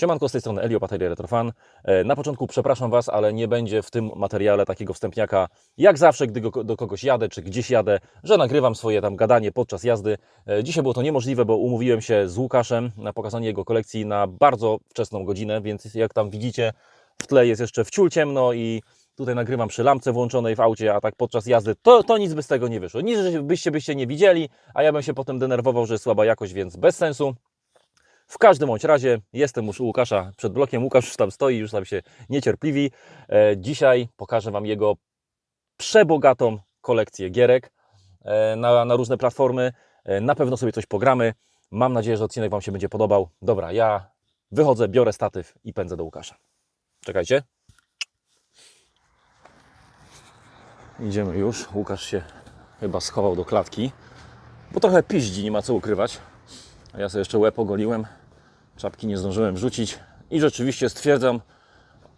Siemanko, z tej strony Elio, Bateria Retrofan. E, Na początku przepraszam Was, ale nie będzie w tym materiale takiego wstępniaka, jak zawsze, gdy do kogoś jadę, czy gdzieś jadę, że nagrywam swoje tam gadanie podczas jazdy. E, Dzisiaj było to niemożliwe, bo umówiłem się z Łukaszem na pokazanie jego kolekcji na bardzo wczesną godzinę, więc jak tam widzicie, w tle jest jeszcze wciul ciemno i tutaj nagrywam przy lampce włączonej w aucie, a tak podczas jazdy, to, to nic by z tego nie wyszło. Nic byście byście nie widzieli, a ja bym się potem denerwował, że słaba jakość, więc bez sensu. W każdym bądź razie jestem już u Łukasza przed blokiem. Łukasz już tam stoi, już tam się niecierpliwi. E, dzisiaj pokażę Wam jego przebogatą kolekcję gierek e, na, na różne platformy. E, na pewno sobie coś pogramy. Mam nadzieję, że odcinek Wam się będzie podobał. Dobra, ja wychodzę, biorę statyw i pędzę do Łukasza. Czekajcie. Idziemy już. Łukasz się chyba schował do klatki, bo trochę piździ, nie ma co ukrywać. A ja sobie jeszcze łeb ogoliłem, czapki nie zdążyłem wrzucić i rzeczywiście stwierdzam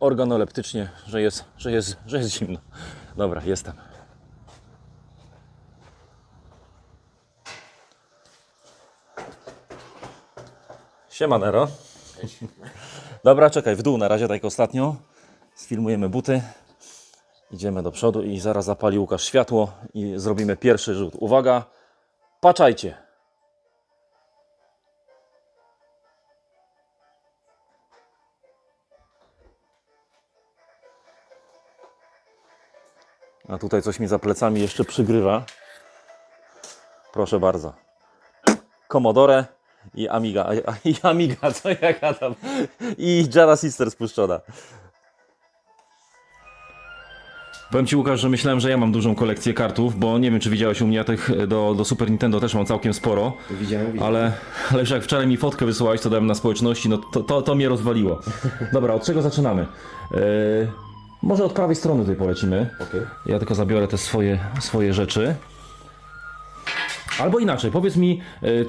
organoleptycznie, że jest, że jest, że jest zimno. Dobra, jestem. Siema Nero. Dobra, czekaj, w dół na razie, tak ostatnio. Sfilmujemy buty. Idziemy do przodu i zaraz zapali Łukasz światło i zrobimy pierwszy rzut. Uwaga, patrzajcie. A tutaj coś mi za plecami jeszcze przygrywa. Proszę bardzo. Commodore i Amiga. I Amiga, co ja gadam. I Jada Sister spuszczona. Powiem Ci Łukasz, że myślałem, że ja mam dużą kolekcję kartów, bo nie wiem czy widziałeś u mnie, ja tych do, do Super Nintendo też mam całkiem sporo. Widziałem, widziałem. Ale, ale już jak wczoraj mi fotkę wysyłałeś, to dałem na społeczności, no to, to, to mnie rozwaliło. Dobra, od czego zaczynamy? Yy, może od prawej strony tutaj polecimy. Okej. Ja tylko zabiorę te swoje, swoje rzeczy. Albo inaczej, powiedz mi, yy,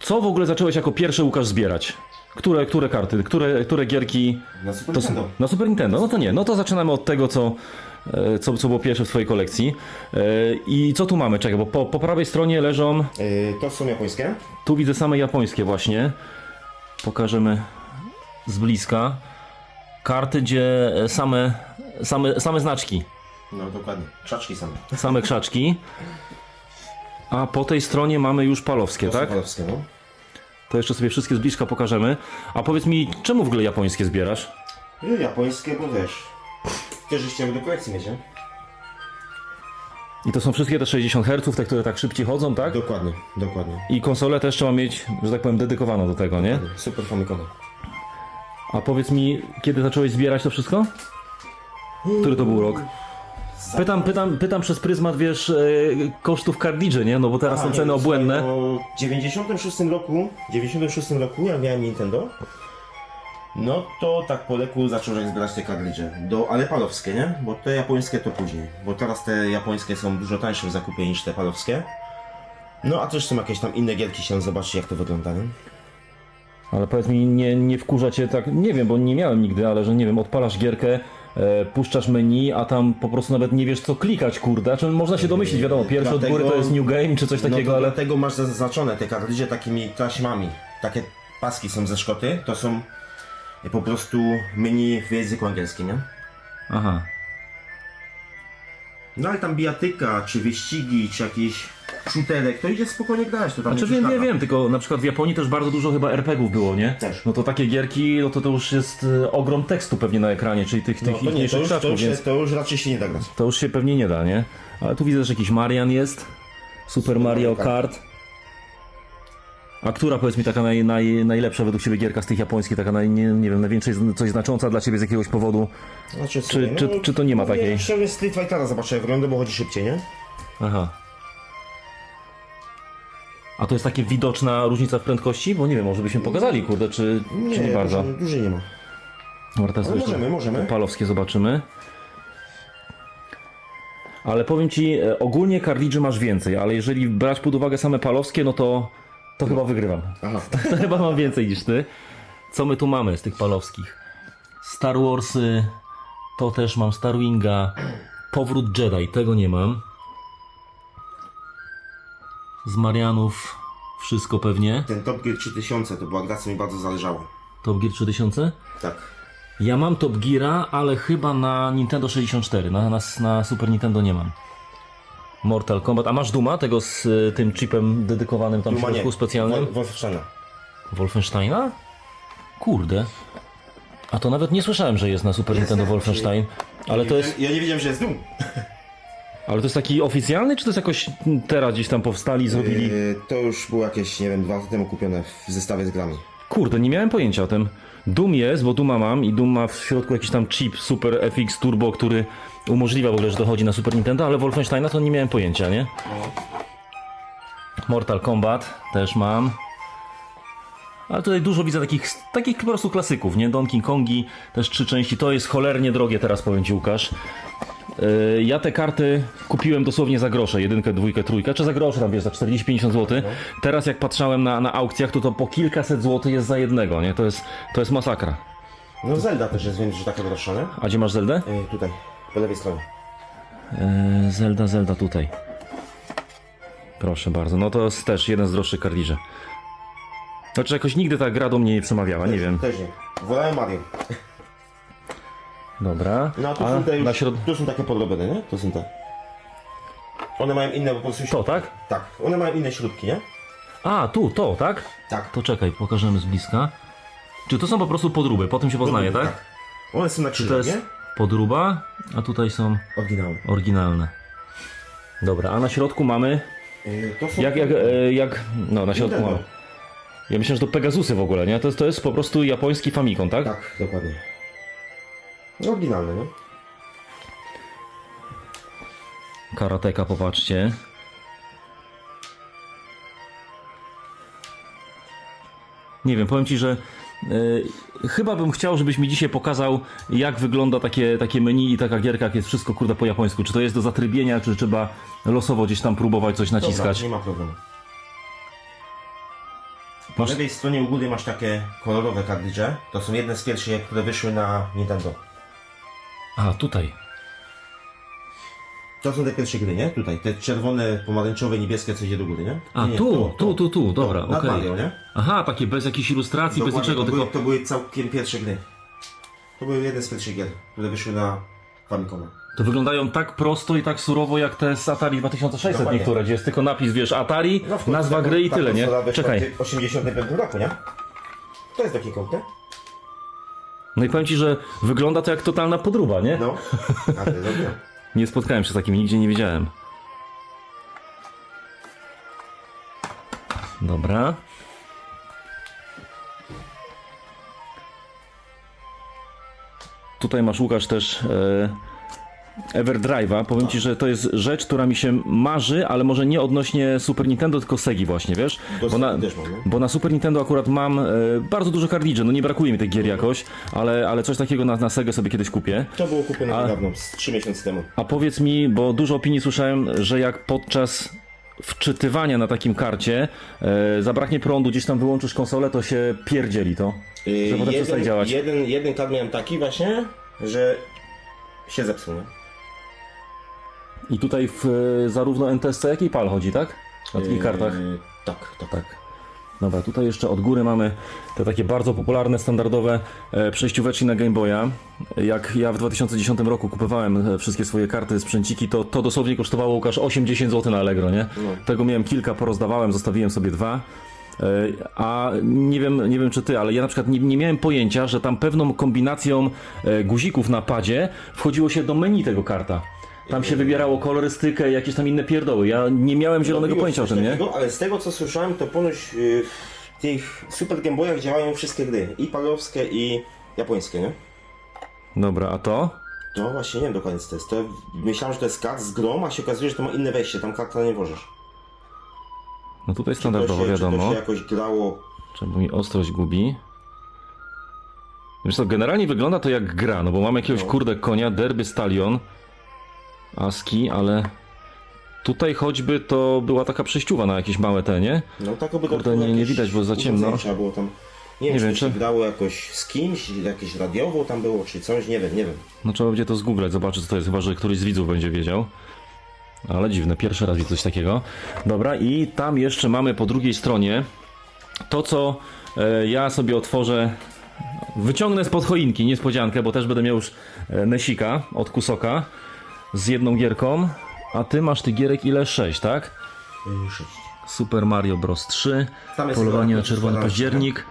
co w ogóle zacząłeś jako pierwsze Łukasz zbierać? Które, które karty, które, które gierki Na Super to, Nintendo. na Super Nintendo? No to nie, no to zaczynamy od tego, co, e, co, co było pierwsze w Twojej kolekcji. E, I co tu mamy? Czekaj, bo po, po prawej stronie leżą to są japońskie. tu widzę same japońskie właśnie. Pokażemy z bliska. Karty, gdzie e, same, same, same znaczki, No dokładnie. Krzaczki same. same krzaczki. A po tej stronie mamy już palowskie, To tak? polskie, no. To jeszcze sobie wszystkie z bliska pokażemy. A powiedz mi, czemu w ogóle japońskie zbierasz? Yy, japońskie, bo wiesz. Też chciałem do kolekcji mieć, nie? I to są wszystkie te 60 Hz, te, które tak szybciej chodzą, tak? Dokładnie, dokładnie. I konsolę też trzeba mieć, że tak powiem, dedykowaną do tego, nie? Super Famicom. A powiedz mi, kiedy zacząłeś zbierać to wszystko? Który to był rok? Pytam, pytam, pytam przez pryzmat, wiesz, e, kosztów kartridży, nie? No bo teraz są ceny obłędne. W 96 roku, 96 roku, jak miałem Nintendo, no to tak po leku zacząłem zbierać te kartridże. Do, ale palowskie, nie? Bo te japońskie to później. Bo teraz te japońskie są dużo tańsze w zakupie niż te palowskie. No a też są jakieś tam inne gierki, chciałem zobaczyć jak to wygląda, nie? Ale powiedz mi, nie, nie wkurza cię tak, nie wiem, bo nie miałem nigdy, ale że nie wiem, odpalasz gierkę, e, puszczasz menu, a tam po prostu nawet nie wiesz co klikać, kurde. Czy można się domyślić, wiadomo, pierwszy od góry Dlatego- to jest new game, czy coś No takiego, to ale... dlatego masz zaznaczone te kartridże takimi taśmami. Takie paski są ze Szkoty, to są po prostu menu w języku angielskim, nie? Aha. No ale tam bijatyka, czy wyścigi, czy jakiś shooterek, to idzie spokojnie grać, to tam Znaczy nie wiem, przeszkadza. wiem, tylko na przykład w Japonii też bardzo dużo chyba RPGów było, nie? Też. No to takie gierki, no to to już jest e, ogrom tekstu pewnie na ekranie, czyli tych, No tych to nie, to już, to, już, więc... to już raczej się nie da grać. To już się pewnie nie da, nie? Ale tu widzę, że jakiś Marian jest. Super Mario Kart. A która powiedz mi taka naj, naj, najlepsza według Ciebie gierka z tych japońskich, taka naj, nie, nie wiem, najwięcej z- coś znacząca dla Ciebie z jakiegoś powodu? Znaczy, Czy- czy- czy to nie ma takiej? Chciałbym Street Fightera zobaczyć jak wygląda, bo chodzi szybciej, nie? Aha. A to jest takie widoczna różnica w prędkości? Bo nie wiem, może byśmy pokazali, kurde, czy nie, czy nie bardzo. Dużo, dużo nie ma. Dobra, teraz Ale jeszcze możemy, możemy. Palowskie zobaczymy. Ale powiem Ci, e, ogólnie kartridży masz więcej, ale jeżeli brać pod uwagę same palowskie, no to, to chyba wygrywam. Aha. To chyba mam więcej niż Ty. Co my tu mamy z tych palowskich? Star Warsy, to też mam Star Winga, Powrót Jedi, tego nie mam. Z Marianów wszystko pewnie. Ten Top Gear 3000 to była gra, co mi bardzo zależało. Top Gear 3000? Tak. Ja mam Top Geara, ale chyba na Nintendo 64. Na, na, na Super Nintendo nie mam. Mortal Kombat. A masz Duma tego z y, tym chipem dedykowanym tam w Duma nie. środku specjalnym? Wol- Wolfensteina. Wolfensteina? Kurde. A to nawet nie słyszałem, że jest na Super Nintendo nie, Wolfenstein. Ale to jest, Ja nie wiedziałem, że jest Doom. Ale to jest taki oficjalny, czy to jest jakoś teraz gdzieś tam powstali i zrobili? Yy, to już było jakieś, nie wiem, dwa lata temu kupione w zestawie z grami. Kurde, nie miałem pojęcia o tym. Doom jest, bo Duma mam i Doom ma w środku jakiś tam chip Super FX Turbo, który umożliwia w ogóle, że dochodzi na Super Nintendo, ale Wolfensteina to nie miałem pojęcia, nie? Mortal Kombat też mam. Ale tutaj dużo widzę takich, takich po prostu klasyków, nie? Donkey Kongi, też trzy części. To jest cholernie drogie teraz, powiem Ci Łukasz. Yy, Ja te karty kupiłem dosłownie za grosze, jedynkę, dwójkę, trójkę, czy za grosze tam wiesz, za 40-50 zł. Teraz jak patrzałem na, na aukcjach, to to po kilkaset złotych jest za jednego, nie? To jest, to jest masakra. No Zelda też jest, wiem, że taka droższa, nie? A gdzie masz Zeldę? Yy, tutaj, po lewej stronie. Yy, Zelda, Zelda tutaj. Proszę bardzo, no to jest też jeden z droższych kardiży. Znaczy jakoś nigdy ta gra do mnie nie przemawiała, nie wiem. Też nie. Wolałem Mario. Dobra, No a tu są te już, na środ... tu są takie podrobione, nie? To są te. One mają inne po prostu To, tak? Tak, one mają inne śrubki, nie? A, tu, to, tak? Tak. To czekaj, pokażemy z bliska. Czy to są po prostu podróby, po tym się poznaje, tak? One są na Czy to jest nie? podróba, a tutaj są Oryginalne. oryginalne. Dobra, a na środku mamy. Yy, to są... Jak, jak, e, jak. No, na środku Nintendo. mamy. Ja myślę, że to Pegasusy w ogóle, nie? To jest, to jest po prostu japoński Famicom, tak? Tak, dokładnie. No, Oryginalne, nie? Karateka, popatrzcie. Nie wiem, powiem ci, że e, chyba bym chciał, żebyś mi dzisiaj pokazał, jak wygląda takie, takie menu i taka gierka, jak jest wszystko kurde po japońsku. Czy to jest do zatrybienia, czy trzeba losowo gdzieś tam próbować coś naciskać. Dobra, nie ma problemu. Po Masz- lewej stronie u góry masz takie kolorowe kartridże. To są jedne z pierwszych, które wyszły na Nintendo. A, tutaj. To są te pierwsze gry, nie? Tutaj, te czerwone, pomarańczowe, niebieskie, coś idzie do góry, nie? A, nie, tu, to, tu, tu, tu, dobra, to, nad okej. Mario, nie? Aha, takie bez jakiejś ilustracji, bez Dokładnie, niczego, to, tylko... były, to były całkiem pierwsze gry. To były jedne z pierwszych gier, które wyszły na Famicoma. To wyglądają tak prosto i tak surowo jak te z Atari 2600 Dokładnie. niektóre, gdzie jest tylko napis, wiesz, Atari, w końcu nazwa gry i tyle, nie? wyszła Czekaj. w 85 roku, nie? To jest taki kąt, nie? No i powiem ci, że wygląda to jak totalna podróba, nie? No. A ty zrobiłem. Nie spotkałem się z takimi, nigdzie nie widziałem. Dobra. Tutaj masz Łukasz też e, Everdrive'a. Powiem ci, że to jest rzecz, która mi się marzy, ale może nie odnośnie Super Nintendo, tylko Segi właśnie, wiesz? Bo na, bo na Super Nintendo akurat mam e, bardzo dużo kartridży, no nie brakuje mi tych gier jakoś, ale, ale coś takiego na, na Segę sobie kiedyś kupię. To było kupione A- niedawno, z 3 miesiące temu. A powiedz mi, bo dużo opinii słyszałem, że jak podczas wczytywania na takim karcie e, zabraknie prądu, gdzieś tam wyłączysz konsolę, to się pierdzieli to. Że potem przestaje działać. jeden, jeden kad miałem taki właśnie, że się zepsuł, nie? I tutaj w, zarówno NTSC, jak i PAL chodzi, tak? Na takich kartach. Yy, tak, tak, tak. Dobra, tutaj jeszcze od góry mamy te takie bardzo popularne, standardowe e, przejścióweczki na Game Boya. Jak ja w 2010 roku kupowałem e, wszystkie swoje karty, sprzęciki, to, to dosłownie kosztowało Łukasz 80 zł na Allegro, nie? Tego miałem kilka, porozdawałem, zostawiłem sobie dwa. E, A nie wiem, nie wiem czy ty, ale ja na przykład nie, nie miałem pojęcia, że tam pewną kombinacją guzików na padzie wchodziło się do menu tego karta. Tam się wybierało kolorystykę i jakieś tam inne pierdoły. Ja nie miałem zielonego Robiło pojęcia o coś tym, nie? takiego, Ale z tego co słyszałem, to ponoć yy, w tych Super Game Boyach działają wszystkie gry. I palowskie, i japońskie, nie? Dobra, a to? To właśnie nie wiem dokładnie co to jest. To myślałem, że to jest kart z grom, a się okazuje, że to ma inne wejście. Tam karta nie włożysz. No tutaj standardowo się, wiadomo. Czy to się jakoś grało... Czemu mi ostrość gubi? Wiesz co, generalnie wygląda to jak gra, no bo mam jakiegoś No. kurde konia, derby stallion, aski, ale tutaj choćby to była taka przejściuwa na jakieś małe te, nie? No tak by Kurde, nie- nie widać, bo za ciemno. Trzeba było tam... Nie, Nie wiem, wiem, czy to czy- się grało jakoś z kimś, jakieś radiowo tam było, czy coś, nie wiem, nie wiem. No trzeba będzie to zgooglać, zobaczyć co to jest, chyba że któryś z widzów będzie wiedział. Ale dziwne, pierwszy raz widzę coś takiego. Dobra, i tam jeszcze mamy po drugiej stronie to, co e, ja sobie otworzę Wyciągnę spod choinki niespodziankę, bo też będę miał już e, Nesika od Kusoka z jedną gierką. A ty masz tych gierek ile? 6, tak? Yy, sześć. Super Mario Bros. 3, Tam jest Polowanie chyba na Czerwony Październik,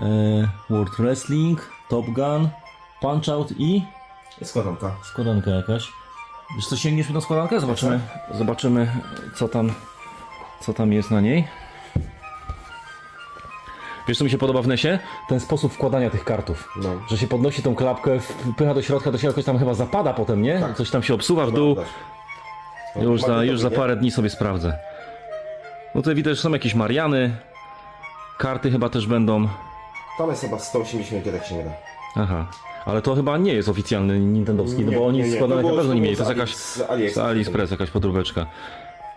e, World Wrestling, Top Gun, Punch Out i Jest składanka. składanka jakaś. Wiesz co, sięgniesz mi na składankę? Zobaczymy, zobaczymy co tam, co tam jest na niej. Wiesz co mi się podoba w Nesie? Ten sposób wkładania tych kartów. No. Że się podnosi tą klapkę, wpycha do środka, to się jakoś tam chyba zapada potem, nie? Tak. Coś tam się obsuwa w dół. No, Już za, już za nie? parę dni sobie sprawdzę. No tutaj widać, że są jakieś Mariany. Karty chyba też będą. Tam jest chyba 180 gierek się nie da. Aha. Ale to chyba nie jest oficjalny Nintendowski, no Nie, bo oni nie, nie. To na pewno nie mieli. To jest jakaś z z AliExpress. AliExpress jakaś podróbeczka.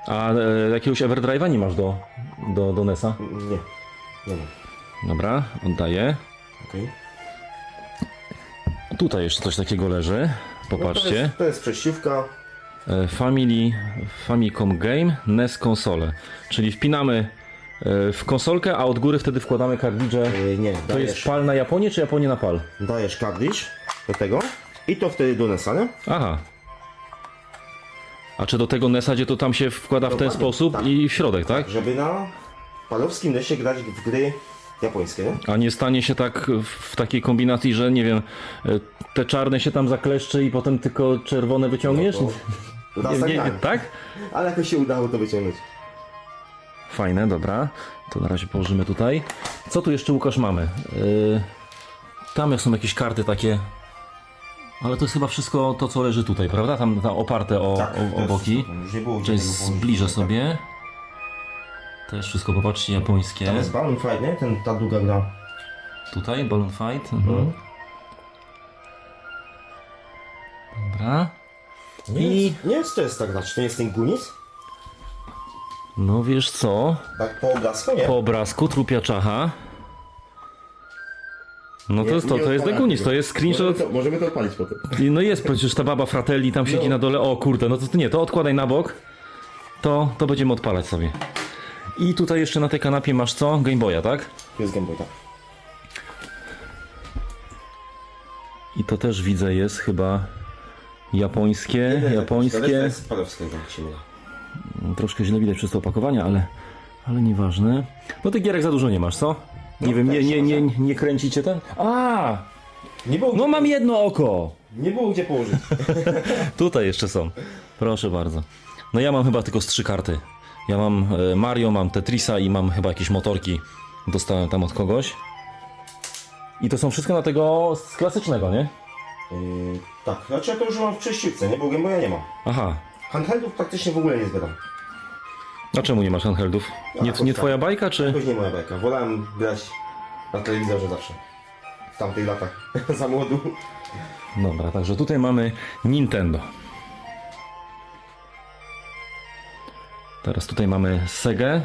A e, jakiegoś Everdrive'a nie masz do, do, do NESa? Nie. Nie ma. Dobra, oddaję. Okej. Tutaj jeszcze coś takiego leży. No to, Popatrzcie. jest, to jest przejściówka. E, Family, Famicom Game, NES konsole. Czyli wpinamy e, w konsolkę, a od góry wtedy wkładamy kartridże. Yy, nie, To dajesz, jest pal na Japonię, czy Japonię na pal? dajesz kartridż do tego i to wtedy do NESa, nie? Aha. A czy do tego NESa, gdzie to tam się wkłada w ten Dokładnie, sposób tak. i w środek, tak? Żeby na palowskim NESie grać w gry japońskie, nie? A nie stanie się tak w takiej kombinacji, że nie wiem, e, te czarne się tam zakleszczy i potem tylko czerwone wyciągniesz? To raz nie, tak nie, miałem. tak? Ale jakoś się udało to wyciągnąć. Fajne, dobra. To na razie położymy tutaj. Co tu jeszcze, Łukasz, mamy? Yy, tam są jakieś karty takie. Ale to jest chyba wszystko to, co leży tutaj, prawda? Tam, tam oparte o, Tak, to o, o boki. Już nie było zbliżę sobie. Też wszystko, popatrzcie, japońskie. Tam jest Balloon Fight, nie? Ten, ta długa gra. Tutaj, Balloon Fight. Mhm. Dobra. Nie, I- nie jest to jest tak grać, to jest ten Gunis? No wiesz co? Tak po obrazku, nie? Po obrazku trupia czacha. No to Nie- jest to, nie to jest Degunis, tego. to jest screenshot. Możemy to, możemy to odpalić potem. I No jest przecież ta baba Fratelli tam siedzi No. na dole. O kurde, no to nie, to odkładaj na bok. To, to będziemy odpalać sobie. I tutaj jeszcze na tej kanapie masz co? Game Boya, tak? To jest Game Boy, tak. I to też widzę jest chyba japońskie, To japońskie. jest jak się mylę. Troszkę źle widać przez to opakowanie, ale, ale nieważne. No tych gierek za dużo nie masz, co? Nie No, wiem, nie, też nie, nie, może. nie kręcicie ten? A! Nie było, No mam jedno oko! nie było gdzie położyć. Tutaj jeszcze są. Proszę bardzo. No ja mam chyba tylko z trzy karty. Ja mam e, Mario, mam Tetrisa i mam chyba jakieś motorki. Dostałem tam od kogoś. I to są wszystko na tego z klasycznego, nie? Yy, tak, znaczy ja to używam w przejściówce, nie? Bo Game Boya nie ma. Aha. Handheldów praktycznie w ogóle nie zbieram. A czemu nie masz handheldów? Nie, nie tak. twoja bajka, czy? Jakoś nie moja bajka. Wolałem grać na telewizorze zawsze. W tamtych latach. Za młodu. Dobra, także tutaj mamy Nintendo. Teraz tutaj mamy Sega.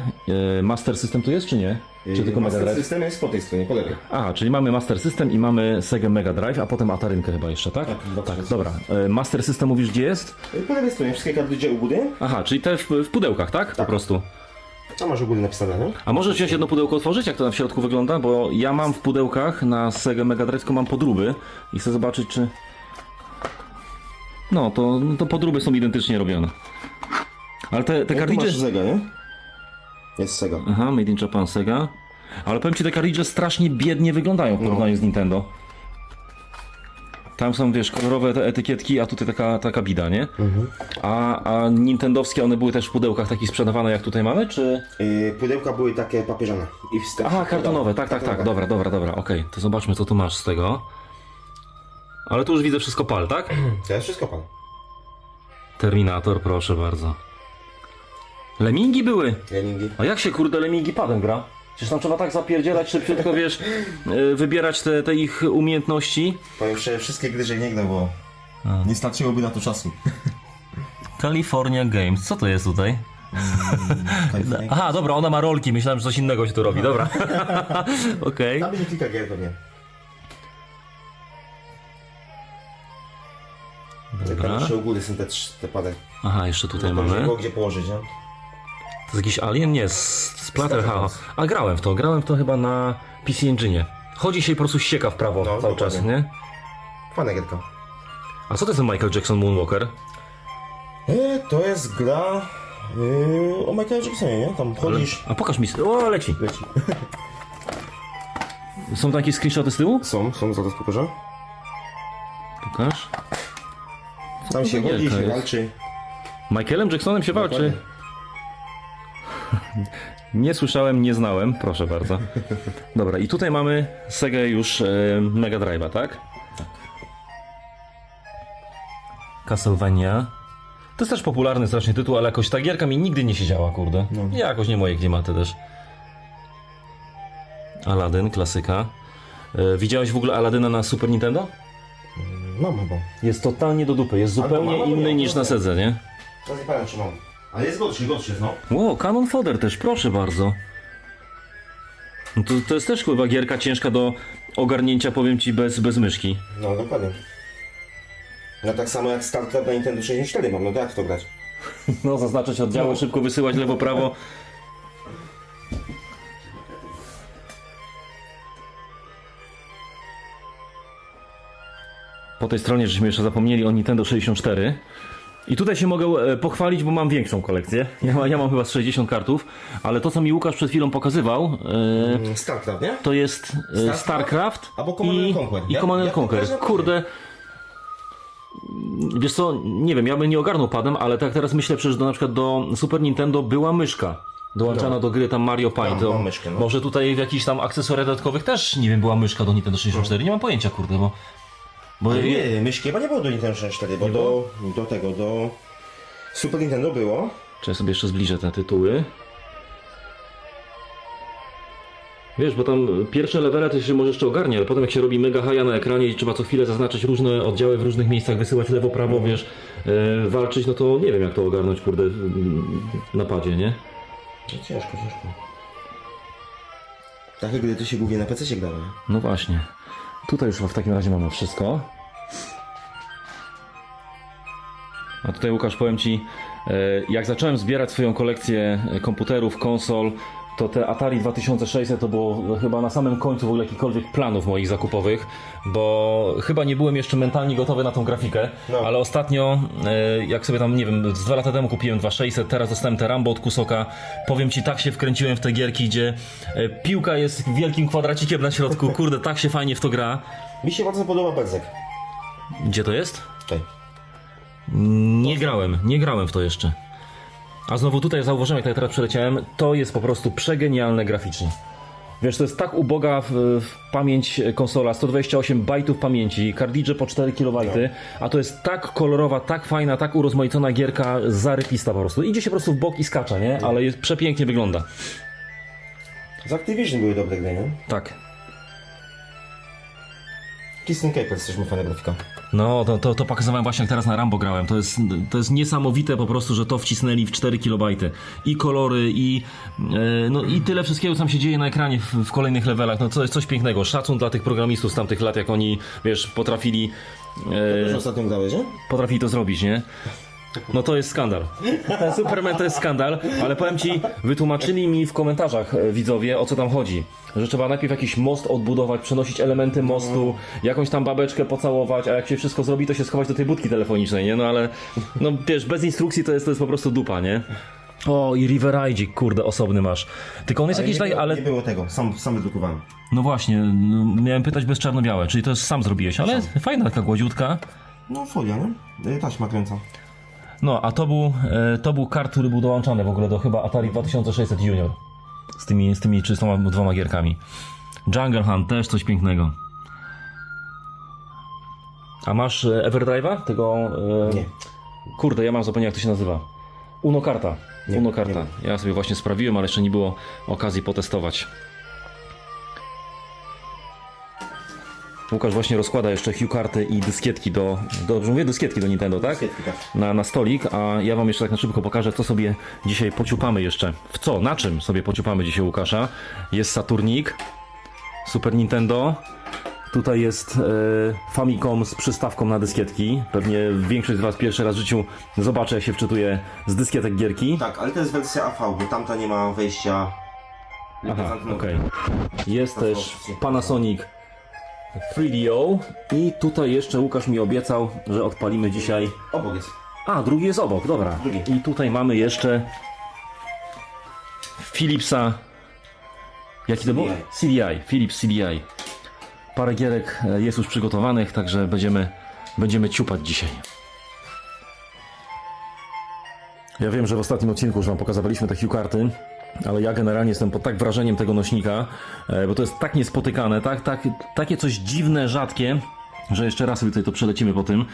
E, Master System tu jest, czy nie? Czy tylko Mega Master Drive? System jest po tej stronie, po lewej. Aha, czyli mamy Master System i mamy Sega Mega Drive, a potem Atarynkę chyba jeszcze, tak? Tak, dwa, tak dobra. E, Master System mówisz gdzie jest? Po lewej stronie wszystkie kartridże u góry. Aha, czyli te w, w pudełkach, tak? Po Tak. prostu. Tam masz góry napisane, nie? A możesz wziąć jedno pudełko otworzyć, jak to tam w środku wygląda? Bo ja mam w pudełkach na Sega Mega Drive tylko mam podróby i chcę zobaczyć, czy... No, to, to podróby są identycznie robione. Ale te, te No, kartridże... masz Sega, nie? Jest Sega. Aha, Made in Japan Sega. Ale powiem Ci, te kartridże strasznie biednie wyglądają w porównaniu z Nintendo. Tam są, wiesz, kolorowe te etykietki, a tutaj taka, taka bida, nie? A, a nintendowskie one były też w pudełkach takich sprzedawane, jak tutaj mamy, czy... Yy, pudełka były takie papieżane. I wstęp. Aha, kartonowe, tak, tak, tak, dobra, dobra, dobra, okej. To zobaczmy, co tu masz z tego. Ale tu już widzę wszystko pal, tak? To jest wszystko pan. Terminator, proszę bardzo. Lemingi były! Treningi. A jak się kurde lemingi padem gra? Przecież tam trzeba tak zapierdzielać szybciutko, wiesz, e, wybierać te, te ich umiejętności. Powiem szczerze, wszystkie gry, że nie gnę, bo nie starczyłoby na to czasu. California Games, co to jest tutaj? Aha, dobra, ona ma rolki, myślałem, że coś innego się tu robi, dobra. Okej. Tam będzie kilka gier pewnie. Tam Dobra. jeszcze u góry są te, trz- te parę. Aha, jeszcze tutaj już nie mamy. było gdzie położyć, nie? Jest jakiś Alien? Nie, z Splatterhouse. A grałem w to, grałem w to chyba na PC Engine. chodzi się i po prostu ścieka w prawo No, cały czas, dokładnie. nie? Fajna gierka. A co to jest ten Michael Jackson Moonwalker? E, to jest gra yy, o Michael Jacksonie, nie? Tam chodzisz... A pokaż mi. O, leci. Leci. Są tam jakieś screenshoty z tyłu? Są, są, zaraz pokażę. Pokaż. Tam się chodzi, się jest? walczy. Michaelem Jacksonem się walczy. Dokładnie. Nie słyszałem, nie znałem, proszę bardzo. Dobra, i tutaj mamy Sega już e, Mega Drive'a, tak? Tak. Castlevania. To jest też popularny strasznie tytuł, ale jakoś ta gierka mi nigdy nie siedziała, kurde. No. Jakoś nie moje klimaty też. Aladdin, klasyka. E, widziałeś w ogóle Aladyna na Super Nintendo? Mam chyba. Jest totalnie do dupy, jest zupełnie mam, albo inny nie, niż na. Sedze, nie? Teraz nie pamiętam, czy mam. Ale jest gorszy, gorszy jest, no. Wow, Canon Fodder też, proszę bardzo. No to, to jest też chyba gierka ciężka do ogarnięcia, powiem ci, bez, bez myszki. No, dokładnie. No tak samo jak StarCraft na Nintendo 64 mam, no to jak w to grać? No, zaznaczać oddziały, No. szybko wysyłać lewo, prawo. Po tej stronie żeśmy jeszcze zapomnieli o Nintendo 64. I tutaj się mogę e, pochwalić, bo mam większą kolekcję. Ja, ma- ja mam chyba z 60 kartów, ale to, co mi Łukasz przed chwilą pokazywał, Mm, StarCraft, nie? to jest e, Starcraft? StarCraft Albo Command i, Conquer. i Ja- Command and ja Conquer. zapomniałem. Kurde. Wiesz co, nie wiem, ja bym nie ogarnął padem, ale tak teraz myślę przecież do, na przykład do Super Nintendo była myszka. Dołączana No. do gry tam Mario Paint. To mam myszkę, no. Może tutaj w jakichś tam akcesoriach dodatkowych też, nie wiem, była myszka do Nintendo 64. Nie mam pojęcia, kurde, bo... bo Ale nie, myszki chyba nie było do Nintendo 64, bo do, do tego, do Super Nintendo było. Czy ja sobie jeszcze zbliżę te tytuły? Wiesz, bo tam pierwsze levele to się może jeszcze ogarnie, ale potem jak się robi mega haja na ekranie i trzeba co chwilę zaznaczyć różne oddziały w różnych miejscach, wysyłać lewo, prawo, wiesz, e, walczyć, no to nie wiem jak to ogarnąć, kurde, w- na padzie, nie? No ciężko, ciężko. Takie gry to się głównie na PC się grało, nie? No właśnie. Tutaj już w takim razie mamy wszystko. A tutaj Łukasz, powiem Ci, e, jak zacząłem zbierać swoją kolekcję komputerów, konsol, to te Atari 2600 to było chyba na samym końcu w ogóle jakichkolwiek planów moich zakupowych, bo chyba nie byłem jeszcze mentalnie gotowy na tą grafikę, No. ale ostatnio, e, jak sobie tam, nie wiem, z dwa lata temu kupiłem 2600, teraz dostałem te Rambo od Kusoka, powiem Ci, tak się wkręciłem w te gierki, gdzie e, piłka jest wielkim kwadracikiem na środku, kurde, tak się fajnie w to gra. Mi się bardzo podoba Berzek. Gdzie to jest? Tutaj. Nie grałem, nie grałem w to jeszcze. A znowu tutaj zauważyłem, jak ja teraz przeleciałem, to jest po prostu przegenialne graficznie. Wiesz, to jest tak uboga w, w pamięć konsola, 128 bajtów pamięci, kartridże po 4 KB, a to jest tak kolorowa, tak fajna, tak urozmaicona gierka, zarypista po prostu. Idzie się po prostu w bok i skacza, nie? Ale jest, przepięknie wygląda. Z Activision były dobre gry, nie? Tak. Kissing Capers też ma fajna grafika. No, to, to, to pokazywałem właśnie jak teraz na Rambo grałem. To jest, to jest niesamowite po prostu, że to wcisnęli w 4 KB. I kolory, i, e, no, i tyle wszystkiego, co tam się dzieje na ekranie w, w kolejnych levelach. No to jest coś pięknego. Szacun dla tych programistów z tamtych lat, jak oni, wiesz, potrafili, e, ostatnio grałeś, nie? potrafili to zrobić, nie? No to jest skandal. Ten Superman to jest skandal, ale powiem ci, wytłumaczyli mi w komentarzach e, widzowie o co tam chodzi. Że trzeba najpierw jakiś most odbudować, przenosić elementy mostu, jakąś tam babeczkę pocałować, a jak się wszystko zrobi, to się schować do tej budki telefonicznej, nie? No ale, no wiesz, bez instrukcji to jest, to jest po prostu dupa, nie? O, i Riveridzik, kurde, osobny masz. Tylko on jest jakiś nie, taki, było, ale... nie było tego, sam, sam wydrukowałem. No właśnie, no, miałem pytać bez czarno-białe, czyli to jest sam zrobiłeś, ale fajna taka gładziutka. No folia, nie? Y, Taśma kręca. No, a to był, e, to był kart, który był dołączany w ogóle do chyba Atari 2600 Junior. Z tymi, z tymi czystoma dwoma gierkami. Jungle Hunt też coś pięknego. A masz e, Everdrive'a? Tego. E, Nie. Kurde, ja mam zapomnieć jak to się nazywa. Uno karta. Uno karta. Ja sobie właśnie sprawiłem, ale jeszcze nie było okazji potestować. Łukasz właśnie rozkłada jeszcze Hue karty i dyskietki do. Dobrze mówię, dyskietki do Nintendo, tak? Dyskietki, tak. Na, na stolik, a ja wam jeszcze tak na szybko pokażę, co sobie dzisiaj pociupamy jeszcze. W co, na czym sobie pociupamy dzisiaj Łukasza? Jest Saturnik, Super Nintendo. Tutaj jest e, Famicom z przystawką na dyskietki. Pewnie większość z was pierwszy raz w życiu zobaczy, jak się wczytuje z dyskietek gierki. Tak, ale to jest wersja AV, bo tamta nie ma wejścia Aha, okej. Jest też Panasonic 3DO i tutaj jeszcze Łukasz mi obiecał, że odpalimy dzisiaj... Obok jest. A, drugi jest obok, dobra. Drugi. I tutaj mamy jeszcze Philipsa... Jaki to był? CDI. Philips CDI. Parę gierek e, jest już przygotowanych, także będziemy, będziemy ciupać dzisiaj. Ja wiem, że w ostatnim odcinku już Wam pokazywaliśmy te Hue-karty, ale ja generalnie jestem pod tak wrażeniem tego nośnika, e, bo to jest tak niespotykane, tak, tak, takie coś dziwne, rzadkie, że jeszcze raz sobie tutaj to przelecimy po tym.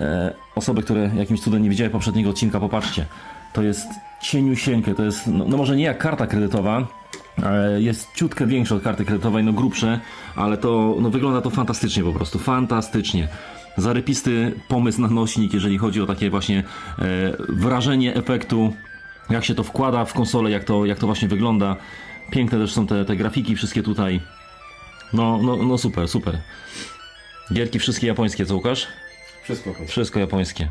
E, osoby, które jakimś cudem nie widziały poprzedniego odcinka, popatrzcie. To jest cieniusieńkie, to jest, no, no może nie jak karta kredytowa, jest ciutkę większe od karty kredytowej, no grubsze, ale to, no wygląda to fantastycznie po prostu, fantastycznie. Zarypisty pomysł na nośnik, jeżeli chodzi o takie właśnie e, wrażenie efektu, jak się to wkłada w konsolę, jak to, jak to właśnie wygląda. Piękne też są te, te grafiki, wszystkie tutaj. No, no, no super, super. Gierki wszystkie japońskie, co Łukasz? Wszystko. Wszystko japońskie.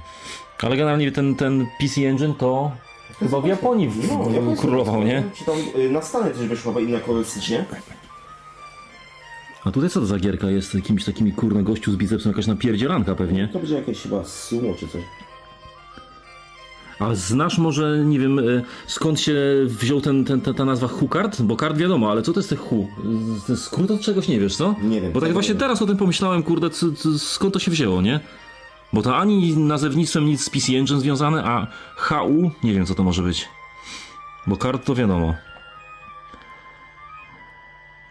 Ale generalnie ten, ten PC Engine to chyba w Japonii w, No, w, japońsko królował, nie? Ci tam y, na Stany też wyszła inna kolorystycznie. A tutaj co to za gierka jest? Jakimś takimi kurna gościu z bicepsem, jakaś napierdzielanka pewnie. To będzie jakieś chyba sumo czy coś. A znasz może, nie wiem, e, skąd się wziął ten, ten, ta, ta nazwa Hukart? Bo kart wiadomo, ale co to jest ten Hu? Skrót od czegoś nie wiesz, co? Nie wiem. Bo tak Nie właśnie teraz o tym pomyślałem, kurde, skąd to się wzięło, nie? Bo to ani nazewnictwem nic z PC Engine związane, a HU, nie wiem co to może być. Bo kart to wiadomo.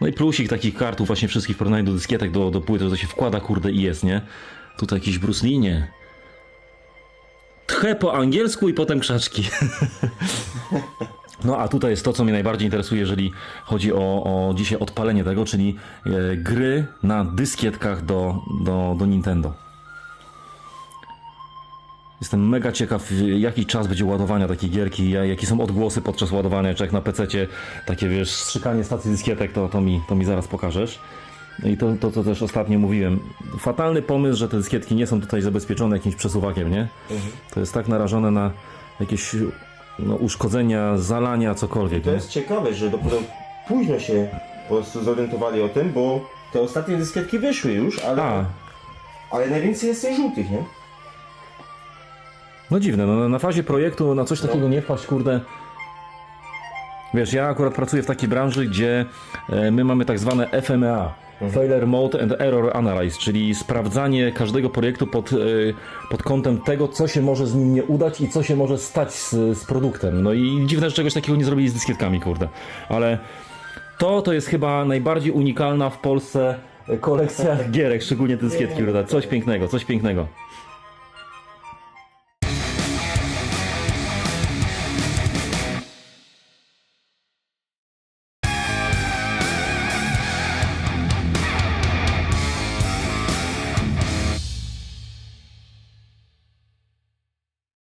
No i plusik takich kartów właśnie wszystkich w porównaniu do dyskietek, do, do płyt, że to się wkłada, kurde, i jest, nie? Tutaj jakiś Bruce Lee, nie? Tche po angielsku i potem krzaczki. No a tutaj jest to, co mnie najbardziej interesuje, jeżeli chodzi o, o dzisiaj odpalenie tego, czyli e, gry na dyskietkach do, do, do Nintendo. Jestem mega ciekaw, jaki czas będzie ładowania takiej gierki, ja- jakie są odgłosy podczas ładowania, czy jak na PC takie wiesz, strzykanie stacji dyskietek, to, to, mi, to mi zaraz pokażesz. I to, to, co też ostatnio mówiłem. Fatalny pomysł, że te dyskietki nie są tutaj zabezpieczone jakimś przesuwakiem, nie? To jest tak narażone na jakieś no, uszkodzenia, zalania, cokolwiek. To Nie? jest ciekawe, że dopiero późno się po prostu zorientowali o tym, bo te ostatnie dyskietki wyszły już, ale, A, ale najwięcej jest tych żółtych, nie? no dziwne, no, na fazie projektu na coś takiego nie wpaść, kurde. Wiesz, ja akurat pracuję w takiej branży, gdzie e, my mamy tak zwane FMEA. Failure Mode and Error Analyze, czyli sprawdzanie każdego projektu pod, e, pod kątem tego, co się może z nim nie udać i co się może stać z, z produktem. No i dziwne, że czegoś takiego nie zrobili z dyskietkami, kurde. Ale to, to jest chyba najbardziej unikalna w Polsce kolekcja gierek, szczególnie te dyskietki, prawda? Coś pięknego, coś pięknego.